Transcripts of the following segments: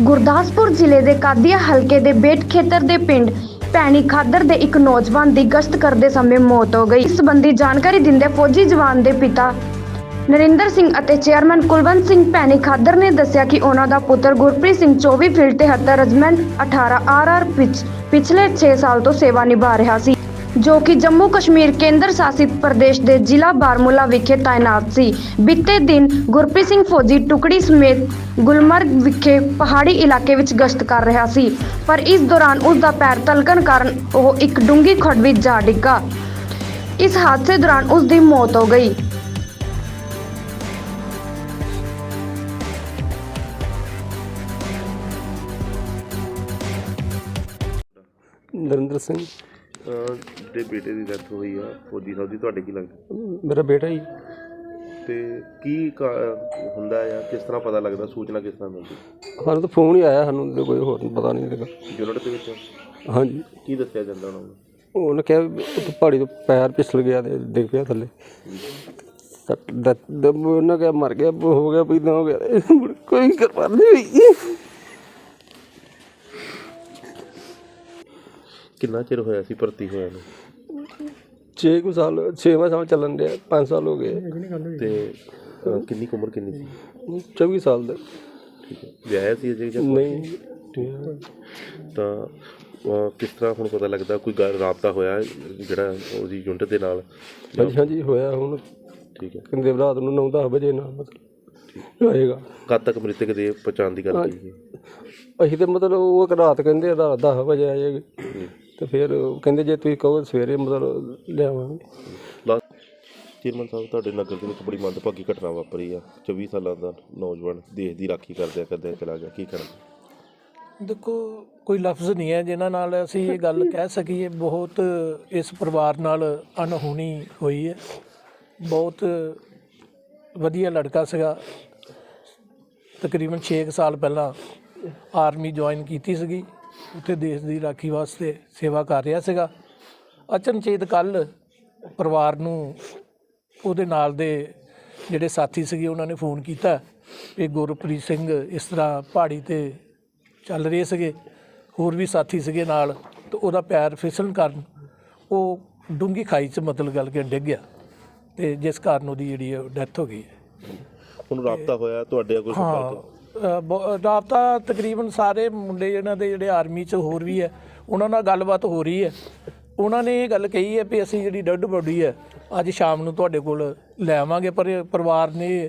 ਗੁਰਦਾਸਪੁਰ ਜ਼ਿਲ੍ਹੇ ਦੇ ਕਾਦੀਆ ਹਲਕੇ ਦੇ ਬੇਟ ਖੇਤਰ ਦੇ ਪਿੰਡ ਪੈਣੀ ਖਾਦਰ ਦੇ ਇੱਕ ਨੌਜਵਾਨ ਦੀ ਗਸ਼ਤ ਕਰਦੇ ਸਮੇਂ ਮੌਤ ਹੋ ਗਈ। ਇਸ ਸੰਬੰਧੀ ਜਾਣਕਾਰੀ ਦਿੰਦੇ ਫੌਜੀ ਜਵਾਨ ਦੇ ਪਿਤਾ ਨਰਿੰਦਰ ਸਿੰਘ ਅਤੇ ਚੇਅਰਮੈਨ ਕੁਲਵੰਤ ਸਿੰਘ ਪੈਣੀ ਖਾਦਰ ਨੇ ਦੱਸਿਆ ਕਿ ਉਹਨਾਂ ਦਾ ਪੁੱਤਰ Gurpreet Singh 24 field 73 regiment 18 RR ਵਿੱਚ ਪਿਛਲੇ 6 ਸਾਲ ਤੋਂ ਸੇਵਾ ਨਿਭਾ ਰਿਹਾ ਸੀ। ਜੋ ਕਿ ਜੰਮੂ ਕਸ਼ਮੀਰ ਕੇਂਦਰ ਸ਼ਾਸਿਤ ਪ੍ਰਦੇਸ਼ ਦੇ ਜ਼ਿਲ੍ਹਾ ਬਾਰਮੂਲਾ ਵਿਖੇ ਤਾਇਨਾਤ ਸੀ। ਬੀਤੇ ਦਿਨ ਗੁਰਪ੍ਰੀਤ ਸਿੰਘ ਫੌਜੀ ਟੁਕੜੀ ਸਮੇਤ ਗੁਲਮਰਗ ਵਿਖੇ ਪਹਾੜੀ ਇਲਾਕੇ ਵਿੱਚ ਗਸ਼ਤ ਕਰ ਰਿਹਾ ਸੀ। ਪਰ ਇਸ ਦੌਰਾਨ ਉਸ ਦਾ ਪੈਰ ਤਲਕਣ ਕਾਰਨ ਉਹ ਇੱਕ ਡੂੰਗੀ ਖੱਡ ਵਿੱਚ ਜਾ ਡਿੱਗਾ। ਇਸ ਹਾਦਸੇ ਦੌਰਾਨ ਉਸ ਦੀ ਮੌਤ ਹੋ ਗਈ। ਨਰਿੰਦਰ ਸਿੰਘ ਦੇ ਬੇਟੇ ਦੀ ਡੈਥ ਹੋਈ ਆ ਫੌਜੀ ਸਾਹਿਬ ਦੀ ਤੁਹਾਡੇ ਕੀ ਲੱਗਦਾ? ਮੇਰਾ ਬੇਟਾ ਹੀ। ਤੇ ਕੀ ਕਾ- ਹੁੰਦਾ ਆ ਕਿਸ ਤਰ੍ਹਾਂ ਪਤਾ ਲੱਗਦਾ ਸੂਚਨਾ ਕਿਸ ਤਰ੍ਹਾਂ ਮਿਲਦੀ? ਸਾਨੂੰ ਤਾਂ ਫੋਨ ਹੀ ਆਇਆ ਸਾਨੂੰ ਤਾਂ ਕੋਈ ਹੋਰ ਪਤਾ ਨਹੀਂ ਲੱਗਾ ਯੂਨਿਟ ਦੇ ਵਿੱਚ? ਹਾਂਜੀ। ਕੀ ਦੱਸਿਆ ਜਾਂਦਾ ਉਹਨਾਂ ਨੂੰ? ਉਹਨੇ ਕਿਹਾ ਵੀ ਉੱਥੇ ਪਹਾੜੀ ਤੋਂ ਪੈਰ ਫਿਸਲ ਗਿਆ ਤੇ ਡਿੱਗ ਪਿਆ ਥੱਲੇ। ਦ- ਦਮ ਉਹਨਾਂ ਕਿਹਾ ਮਰ ਗਿਆ ਹੋ ਗਿਆ ਵੀ ਹੋ ਗਿਆ। ਕੋਈ ਕਰਵਾ ਨਹੀਂ ਹੋਈ ਕਿੰਨਾ ਚਿਰ ਹੋਇਆ ਸੀ ਭਰਤੀ ਹੋਇਆ ਨੂੰ? 6 ਕੁ ਸਾਲ 6ਵਾਂ ਸਾਲ ਚੱਲਣ ਡਿਆ 5 ਸਾਲ ਹੋ ਗਏ। ਤੇ ਕਿੰਨੀ ਕੁ ਉਮਰ ਕਿੰਨੀ ਸੀ? 24 ਸਾਲ ਦਾ। ਠੀਕ ਹੈ। ਵਿਆਹਿਆ ਸੀ ਅਜੇ ਜਾਂ ਨਹੀਂ ਤਾਂ ਅਹ ਕਿਸ ਤਰ੍ਹਾਂ ਹੁਣ ਪਤਾ ਲੱਗਦਾ ਕੋਈ ਗੱਲ ਰਾਬਤਾ ਹੋਇਆ ਜਿਹੜਾ ਉਹਦੀ ਯੂਨਿਟ ਦੇ ਨਾਲ? ਹਾਂਜੀ ਹਾਂਜੀ ਹੋਇਆ ਹੁਣ। ਠੀਕ ਹੈ। ਕਹਿੰਦੇ ਰਾਤ ਨੂੰ 9-10 ਵਜੇ ਨਾ ਮਤਲਬ ਆਏਗਾ। ਕਦ ਤੱਕ ਮ੍ਰਿਤਕ ਦੇ ਪਛਾਣ ਦੀ ਗੱਲ ਕੀਤੀ ਅਸੀਂ ਤੇ ਮਤਲਬ ਉਹ ਇੱਕ ਰਾਤ ਕਹਿੰਦੇ ਰਾਤ 10 ਵਜੇ ਆ ਜਾਏਗੀ ਤੇ ਫਿਰ ਉਹ ਕਹਿੰਦੇ ਜੇ ਤੁਸੀਂ ਕਹੋ ਸਵੇਰੇ ਮਤਲਬ ਲਿਆਵਾਂਗੇ ਚੇਅਰਮੈਨ ਸਾਹਿਬ ਤੁਹਾਡੇ ਨਗਰ ਦੇ ਵਿੱਚ ਬੜੀ ਮੰਦਭਾਗੀ ਘਟਨਾ ਵਾਪਰੀ ਆ। 24 ਸਾਲਾਂ ਦਾ ਨੌਜਵਾਨ ਦੇਸ਼ ਦੀ ਰਾਖੀ ਕਰਦਿਆਂ ਕਰਦਿਆਂ ਚਲਾ ਗਿਆ। ਕੀ ਕਰਨਾ ਦੇਖੋ ਕੋਈ ਲਫ਼ਜ਼ ਨਹੀਂ ਹੈ ਜਿਨ੍ਹਾਂ ਨਾਲ ਅਸੀਂ ਇਹ ਗੱਲ ਕਹਿ ਸਕੀਏ। ਬਹੁਤ ਇਸ ਪਰਿਵਾਰ ਨਾਲ ਅਣਹੋਣੀ ਹੋਈ ਹੈ। ਬਹੁਤ ਵਧੀਆ ਲੜਕਾ ਸੀਗਾ। ਤਕਰੀਬਨ 6 ਸਾਲ ਪਹਿਲਾਂ ਆਰਮੀ ਜੁਆਇਨ ਕੀਤੀ ਸੀਗੀ। ਉੱਥੇ ਦੇਸ਼ ਦੀ ਰਾਖੀ ਵਾਸਤੇ ਸੇਵਾ ਕਰ ਰਿਹਾ ਸੀਗਾ। ਅਚਨਚੇਤ ਕੱਲ ਪਰਿਵਾਰ ਨੂੰ ਉਹਦੇ ਨਾਲ ਦੇ ਜਿਹੜੇ ਸਾਥੀ ਸੀਗੇ ਉਹਨਾਂ ਨੇ ਫੋਨ ਕੀਤਾ। ਕਿ ਗੁਰਪ੍ਰੀਤ ਸਿੰਘ ਇਸ ਤਰ੍ਹਾਂ ਪਹਾੜੀ ਤੇ ਚੱਲ ਰਹੇ ਸੀਗੇ। ਹੋਰ ਵੀ ਸਾਥੀ ਸੀਗੇ ਨਾਲ ਤੇ ਉਹਦਾ ਪੈਰ ਫਿਸਲਣ ਕਾਰਨ ਉਹ ਡੂੰਗੀ ਖਾਈ 'ਚ ਮਤਲਬ ਗੱਲ ਕੇ ਡਿੱਗ ਗਿਆ ਤੇ ਜਿਸ ਕਾਰਨ ਉਹਦੀ ਜਿਹੜੀ ਡੈਥ ਹੋ ਗਈ ਹੈ। ਹੁਣ ਰਾਬਤਾ ਹੋਇਆ ਤੁਹਾਡੇ ਕੋਈ ਸੰਪਰਕ? ਰਾਬਤਾ ਤਕਰੀਬਨ ਸਾਰੇ ਮੁੰਡੇ ਇਹਨਾਂ ਦੇ ਜਿਹੜੇ ਆਰਮੀ 'ਚ ਹੋਰ ਵੀ ਹੈ, ਉਹਨਾਂ ਨਾਲ ਗੱਲਬਾਤ ਹੋ ਰਹੀ ਹੈ। ਉਹਨਾਂ ਨੇ ਇਹ ਗੱਲ ਕਹੀ ਹੈ ਵੀ ਅਸੀਂ ਜਿਹੜੀ ਡੈੱਡ ਬੋਡੀ ਹੈ, ਅੱਜ ਸ਼ਾਮ ਨੂੰ ਤੁਹਾਡੇ ਕੋਲ ਲੈ ਆਵਾਂਗੇ, ਪਰ ਪਰਿਵਾਰ ਨੇ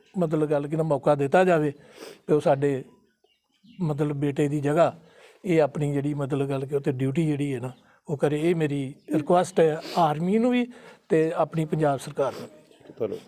ਮਤਲਬ ਗੱਲ ਕਿ ਨਾ ਮੌਕਾ ਦਿੱਤਾ ਜਾਵੇ ਕਿ ਉਹ ਸਾਡੇ ਮਤਲਬ ਬੇਟੇ ਦੀ ਜਗ੍ਹਾ ਇਹ ਆਪਣੀ ਜਿਹੜੀ ਮਤਲਬ ਗੱਲ ਕਿ ਉੱਤੇ ਡਿਊਟੀ ਜਿਹੜੀ ਹੈ ਨਾ, ਉਹ ਕਰੇ ਇਹ ਮੇਰੀ ਰਿਕੁਐਸਟ ਹੈ ਆਰਮੀ ਨੂੰ ਵੀ ਤੇ ਆਪਣੀ ਪੰਜਾਬ ਸਰਕਾਰ ਨੂੰ ਵੀ। ਧੰਨਵਾਦ